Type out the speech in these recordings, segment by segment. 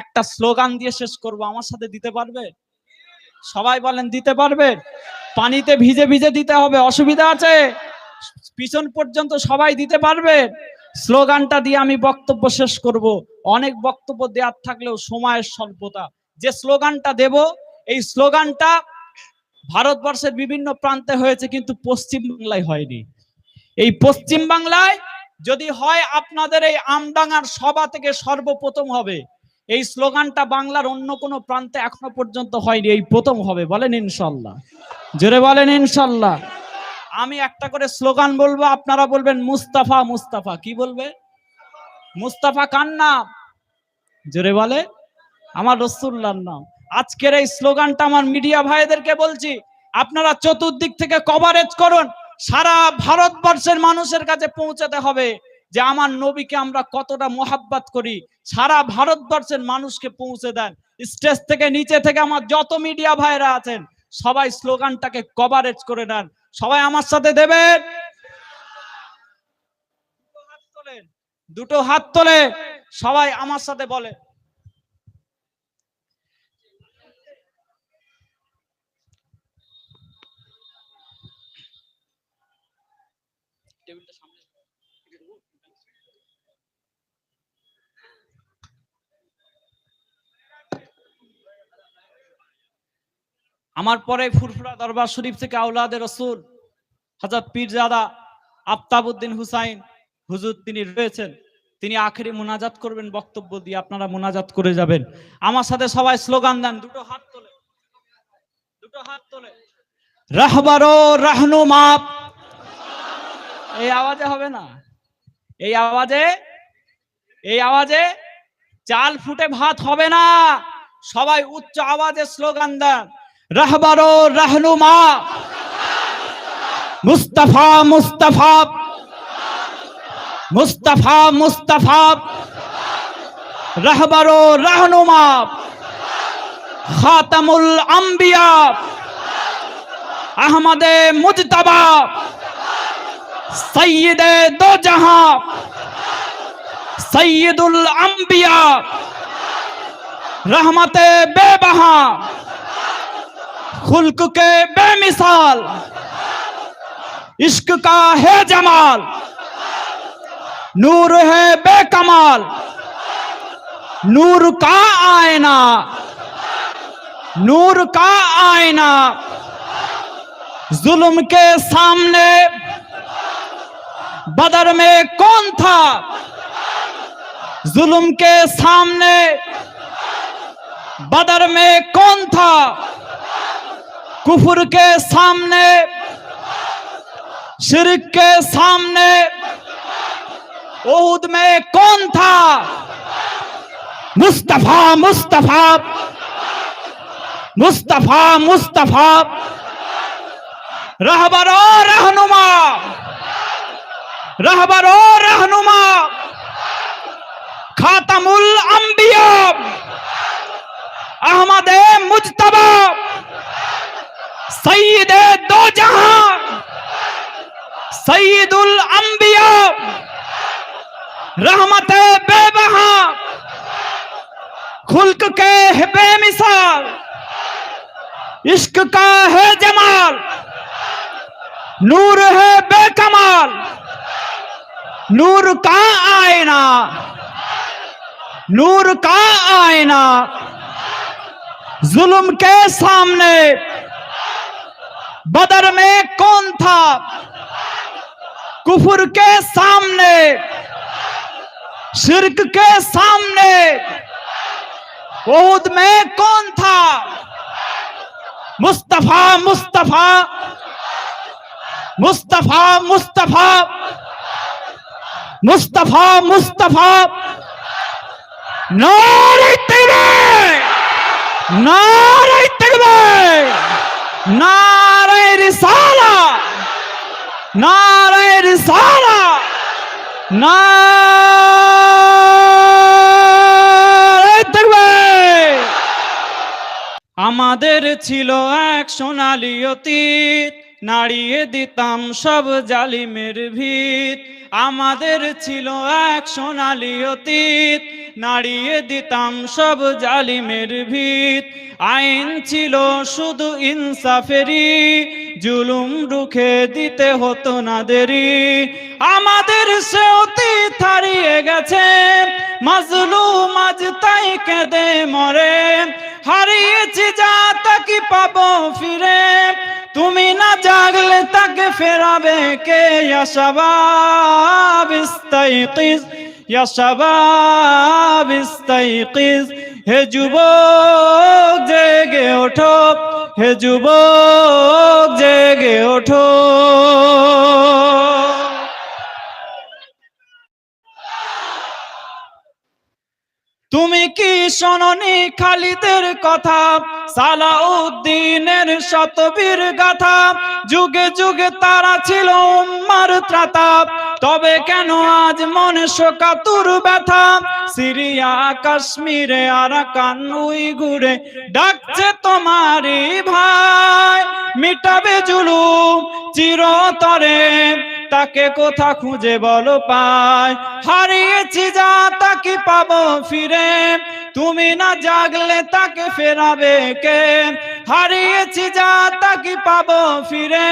একটা স্লোগান দিয়ে শেষ করব। আমার সাথে দিতে পারবে? সবাই বলেন, দিতে পারবে? পানিতে ভিজে ভিজে দিতে হবে, অসুবিধা আছে? পিছন পর্যন্ত সবাই দিতে পারবে? স্লোগানটা দিয়ে আমি বক্তব্য শেষ করব। অনেক বক্তব্য দেওয়ার থাকলেও সময়ের স্বল্পতা। যে স্লোগানটা দেব, এই স্লোগানটা ভারতবর্ষের বিভিন্ন প্রান্তে হয়েছে, কিন্তু পশ্চিম বাংলায় হয়নি। এই পশ্চিম বাংলায় যদি হয়, আপনাদের এই আমডাঙ্গার সভা থেকে সর্বপ্রথম হবে। এই স্লোগানটা বাংলার অন্য কোনো প্রান্তে এখনও পর্যন্ত হয়নি, এই প্রথম হবে, বলেন ইনশাল্লাহ। জোরে বলেন ইনশাল্লাহ। আমি একটা করে স্লোগান বলব, আপনারা বলবেন মুস্তাফা মুস্তাফা, কি বলবে? মুস্তাফা কার নাম? জোরে বলে, আমার রসুল্লার নাম। আজকের এই স্লোগানটা আমার মিডিয়া ভাইদেরকে বলছি, আপনারা চতুর্দিক থেকে কভারেজ করুন, সারা ভারতবর্ষের মানুষের কাছে পৌঁছাতে হবে। যে আমার নবীকে আমরা কতটা মোহাব্বাত করি। সারা ভারতবর্ষের মানুষকে পৌঁছে দেন। স্টেজ থেকে নিচে থেকে আমার যত মিডিয়া ভাইরা আছেন, সবাই স্লোগানটাকে কভারেজ করে নেন। সবাই আমার সাথে দেবেন? দুটো হাত তোলে সবাই আমার সাথে বলে আমার পরে ফুরফুরা দরবার শরীফ থেকে আউলাদে রসুল হজরত পীরজাদা আফতাবুদ্দিন হুসাইন হুজুর তিনি রয়েছেন। তিনি আখেরি মোনাজাত করবেন, বক্তব্য দিয়ে আপনারা মোনাজাত করে যাবেন। আমার সাথে সবাই স্লোগান দেন, দুটো হাত তোলে। দুটো হাত তোলে। রাহবারো রাহনুমাপ এই আওয়াজে হবে না। এই আওয়াজে এই আওয়াজে চাল ফুটে ভাত হবে না। সবাই উচ্চ আওয়াজে স্লোগান দেন। রাহবারো রাহনুমা। মুস্তাফা মুস্তাফা। মুস্তাফা মুস্তাফা। রাহবারো রাহনুমা। খাতামুল আম্বিয়া। আহমদে মুজতবা। সৈয়দে দো সৈয়দুল আম্বিয়া। خلق کے بے مثال۔ عشق کا ہے جمال۔ نور ہے بے کمال۔ نور کا آئینہ۔ نور کا آئینہ۔ ظلم کے سامنے بدر میں کون تھا؟ ظلم کے سامنے بدر میں کون تھا؟ کفر کے سامنے، شرک کے سامنے، عہد میں کون تھا؟ مصطفیٰ مصطفیٰ مصطفیٰ مصطفیٰ۔ رہبر و رہنما، رہبر و رہنما۔ خاتم الانبیاء، احمد مجتبہ سید دو جہاں، سید الانبیاء، رحمت بے بہاں خلق کے بے مثال، عشق کا ہے جمال، نور ہے بے کمال، نور کا آئینہ، نور کا آئینہ، ظلم کے سامنے بدر میں کون تھا؟ کفر کے سامنے، شرک کے سامنے، عہد میں کون تھا؟ مصطفیٰ مصطفیٰ مصطفیٰ مصطفیٰ مصطفیٰ مصطفیٰ۔ نار تیرے نار تیرے নারায় রিসালা নারায় রিসালা, নারায় তাকবে আমাদের ছিল এক সোনালী অতীত, নাড়িয়ে দিতাম সব জালিমের ভিত। আমাদের ছিল এক সোনালি অতীত, নাড়িয়ে দিতাম সব জালিমের ভিত। আইন ছিল শুধু ইনসাফেরি জুলুম রুখে দিতে হতো না দেরি। আমাদের সে অতীত হারিয়ে গেছে, মাজলুম আজ তাই কেঁদে মরে। হারিয়েছি যা তাকে পাবো ফিরে? তুমি না জাগলে তাকে ফেরাবে কে? ইয়াশাবাব হে যুবক, জেগে ওঠো, হে যুবক, জেগে ওঠো। তুমি কি শোনি খালিদের কথা। সালাউদ্দিনের শতবীর গাথা। যুগে যুগে তারা ছিল উম্মার ত্রাতা। তবে কেন আজ মনে শোকাতুর ব্যথা? সিরিয়া, কাশ্মীরে, আরাকান, উইগুরে ডাকছে তোমারই ভাই। মিটাবে জুলুম চিরতরে। তাকে কোথা খুঁজে বলো পায় হারিয়েছি যা তাকে পাবো ফিরে? তুমি না জাগলে তাকে ফেরাবে কে? হারিয়েছি যা তাকে পাবো ফিরে?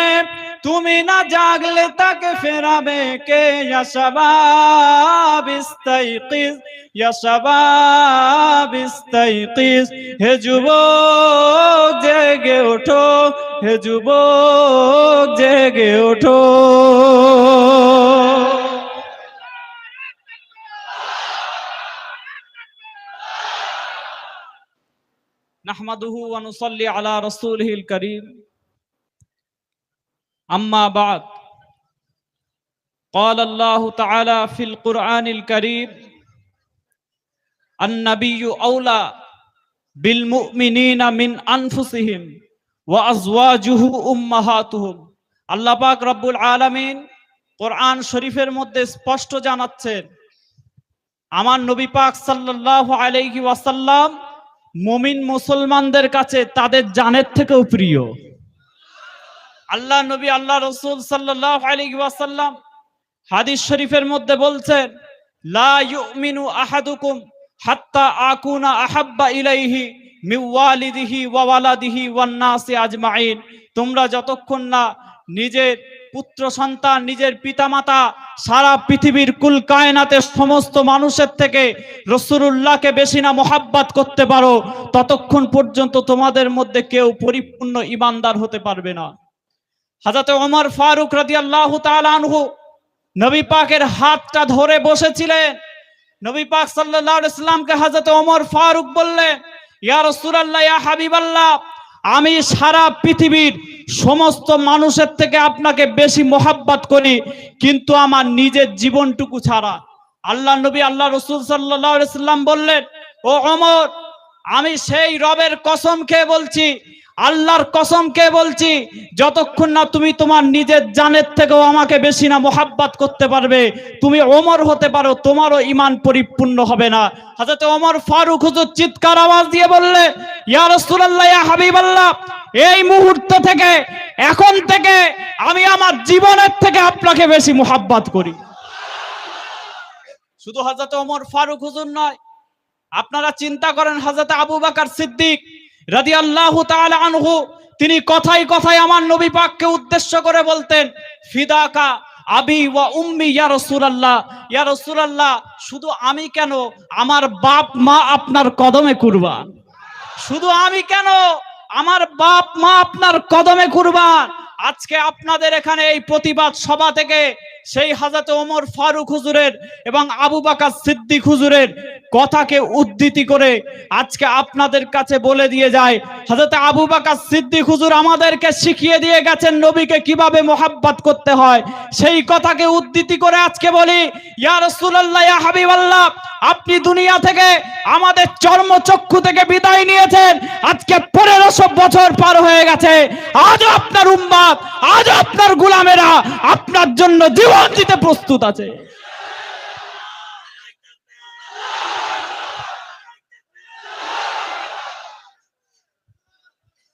تمہیں نہ جاگ جاگل تک فرا بے کے یا شباب استعقیز یا شباب استعقیز ہے جبوک جگے اٹھو، ہے جبوک جگے اٹھو۔ نحمده ونصلي على رسوله الكريم أما بعد قال الله تعالى في القرآن الكريم النبي أولى بالمؤمنين من أنفسهم وأزواجه أمهاتهم আল্লাহ পাক রব্বুল আলামিন কোরআন শরীফের মধ্যে স্পষ্ট জানাচ্ছেন আমার নবী পাক সাল্লাল্লাহু আলাইহি ওয়াসাল্লাম মুমিন মুসলমানদের কাছে তাদের জানের থেকেও প্রিয় আল্লাহ নবী, আল্লাহ রসুল সাল্লাল্লাহু আলাইহি ওয়াসাল্লাম হাদিস শরীফের মধ্যে বলছেন, লা ইউমিনু আহাদুকুম হাত্তা আকুনা আহাব্বা ইলাইহি মিন ওয়ালিদিহি ওয়া ওয়ালাদিহি ওয়ান নাসি আজমাইন। তোমরা যতক্ষণ না নিজের পুত্র, সন্তান, নিজের পিতামাতা সারা পৃথিবীর কুল কায়নাতের সমস্ত মানুষের থেকে রসুল্লাহকে বেশি না মোহাব্বাত করতে পারো, ততক্ষণ পর্যন্ত তোমাদের মধ্যে কেউ পরিপূর্ণ ইমানদার হতে পারবে না। হাজাতে ওমর ফারুক রাদি আল্লাহ আনহু নবী পাকের হাতটা ধরে বসেছিলেন। নবী পাক সাল্লাহ ইসলামকে হাজরত ওমর ফারুক বললেন, ইয়া রসুলাল্লাহ, ইয়া হাবিবাল্লাহ, আমি সারা পৃথিবীর সমস্ত মানুষের থেকে আপনাকে বেশি মোহাব্বত করি, কিন্তু আমার নিজের জীবনটুকু ছাড়া। আল্লাহ নবী আল্লাহ রসুল সাল্লাহ সাল্লাম বললেন, ও অমর আমি সেই রবের কসম খেয়ে বলছি, আল্লাহর কসম কে বলছি, যতক্ষণ না তুমি তোমার নিজের জানের থেকেও আমাকে বেশি না মোহাব্বাত করতে পারবে, তুমি ওমর হতে পারো, তোমারও ইমান পরিপূর্ণ হবে না। হাজরত ওমর ফারুক হুজুর চিৎকার আওয়াজ দিয়ে বললে, ইয়া এই মুহূর্ত থেকে, এখন থেকে আমি আমার জীবনের থেকে আপনাকে বেশি মোহাব্বত করি। শুধু হাজরত ওমর ফারুক হুজুর নয় আপনারা চিন্তা করেন হাজরত আবু বকর সিদ্দিক রাদিয়াল্লাহু তাআলা আনহু, তিনি কথাই কথাই আমার নবী পাককে উদ্দেশ্য করে বলতেন, ফিদাকা আবি ওয়া উম্মি ইয়া রাসূলুল্লাহ ইয়া রাসূলুল্লাহ, শুধু আমি কেন আমার বাপ মা আপনার কদমে কুরবান? শুধু আমি কেন আমার বাপ মা আপনার কদমে কুরবান? আজকে আপনাদের এখানে এই প্রতিবাদ সভা থেকে সেই হাজাতে ওমর ফারুক হুজুরের এবং আবু বাকার সিদ্দিক হুজুরের কথাকে উদ্ধৃতি করে আজকে আপনাদের কাছে বলে দিয়ে যায় হাজরত আবু বাকার সিদ্দিক হুজুর আমাদেরকে শিখিয়ে দিয়ে গেছেন নবীকে কীভাবে মোহাব্বত করতে হয়। সেই কথাকে উদ্ধৃতি করে আজকে বলি, ইয়া রাসূলুল্লাহ, ইয়া হাবিবাল্লাহ, আপনি দুনিয়া থেকে আমাদের চর্মচক্ষু থেকে বিদায় নিয়েছেন, আজকে পনেরোশো বছর পার হয়ে গেছে। আজও আপনার উম্মাদ আজ আপনার গুলামেরা আপনার জন্য জীবন দিতে প্রস্তুত আছে।